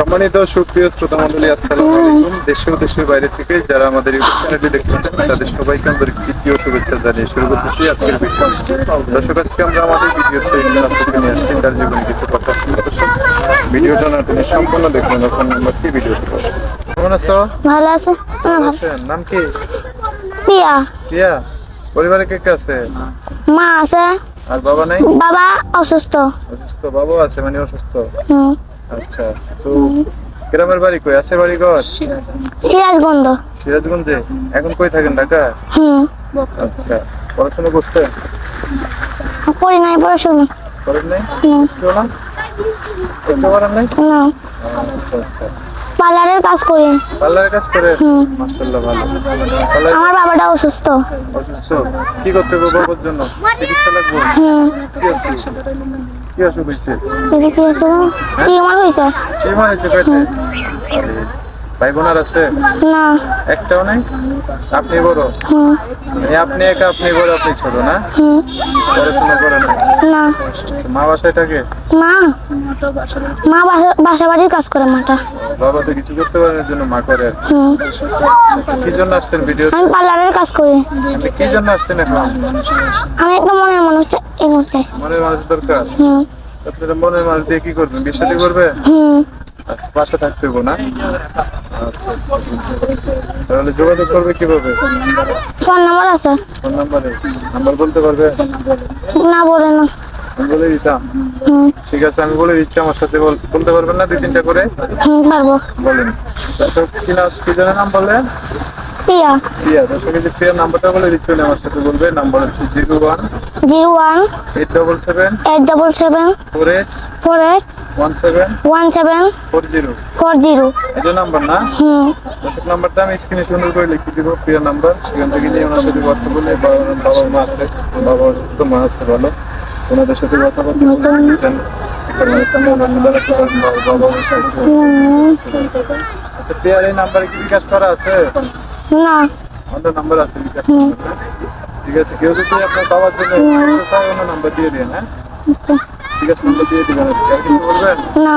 সম্মানিত সুপ্রিয় শ্রোতা মন্ডলী আসসালামু আলাইকুম। দেশে ও দেশের বাইরে থেকে যারা আমাদের ইউটিউব চ্যানেলটি দেখছেন তাদের সবাইকে আন্তরিক তৃতীয় শুভেচ্ছা জানিয়ে শুরু করতেছি আজকের ভিডিও দর্শক আজকে আমরা আমাদের ভিডিওতে আপনাকে নিয়ে আসছি তার জীবনে কিছু কথা শুনতে ভিডিও জানার জন্য সম্পূর্ণ দেখুন ফোন নাম্বারটি ভিডিওতে পাবেন। কেমন আছো? ভালো আছে। আছেন? নাম কি? পিয়া প্রিয়া? পরিবারে কে কে আছে? মা আছে। আর বাবা নাই? বাবা অসুস্থ। অসুস্থ? বাবা আছে মানে অসুস্থ? হুম। আচ্ছা তো গ্রামের বাড়ি কই? আছে বাড়ি ঘর? সিরাজগঞ্জ। সিরাজগঞ্জে। এখন কই থাকেন ঢাকা? হুম। আচ্ছা পড়াশোনা করতে করি নাই পড়াশোনা। করেন নাই? না না। আচ্ছা আচ্ছা। পার্লারের কাজ করি। পার্লারের কাজ করে? মাশাআল্লাহ ভালো। আমার বাবাটা অসুস্থ। অসুস্থ? কি করতে হবে বাবার জন্য? চিকিৎসা লাগবে? কি অসুখ? কি অসুখ হয়েছে? কি অসুখ? কি আমার হয়েছে। কি মানে পেটে আরে, ভাই বোনার আছে? না। একটাও নাই? আপনি বড়? এই আপনি একা আপনি বড় আপনি ছোট না? পড়াশোনা করেন না। না মা বাসায় থাকে? মা? মা বাসা- বাড়ির কাজ করে মাটা। বাবা তো কিছু করতে এর জন্য মা করে। কি। জন্য আসছেন ভিডিও আমি পার্লারের কাজ করি। কি জন্য আসছেন এখন? আমি একটা মনের মানুষ এই মুহূর্তে। মনের মানুষ দরকার? আপনারা মনের মানুষ দিয়ে কি করবেন? বিশালি করবে? হুম। আচ্ছা, পাশে থাকতে হব না? আচ্ছা, তাহলে যোগাযোগ করবে কীভাবে? ফোন নাম্বার আছে। ফোন নাম্বারে? নাম্বার বলতে পারবে? না বলে না। বলে দিতাম। ঠিক আছে আমি বলে দিচ্ছি আমার সাথে। বলতে পারবেন না দুই তিনটা করে? পারব। বলেন। কি নাম কি জনের নাম বললেন পিয়া যে প্রিয়ার নাম্বারটা বলে দিচ্ছি আমার সাথে বলবে। নাম্বার হচ্ছে zero one zero one eight double seven eight double seven four eight four eight one seven one seven four zero four zero এটা নাম্বার না? হুম। দর্শক নাম্বারটা আমি স্ক্রিনে সুন্দর করে লিখে দিব প্রিয় নাম্বার সেখান থেকে নিয়ে ওনার সাথে কথা বলে বাবা মা আছে। বাবা অসুস্থ মা আছে ভালো। ওনাদের সাথে কথা বলতে বলছেন আচ্ছা প্রিয়ার এই নাম্বারে কি বিকাশ করা আছে? না। আমাদের নাম্বার আছে। ঠিক আছে? কেউ যদি আপনার বাবার জন্য চায়, ওনার নাম্বার দিয়ে দিন হ্যাঁ? ঠিক আছে নাম্বার দিয়ে দিবেন। আর কিছু বলবেন? না।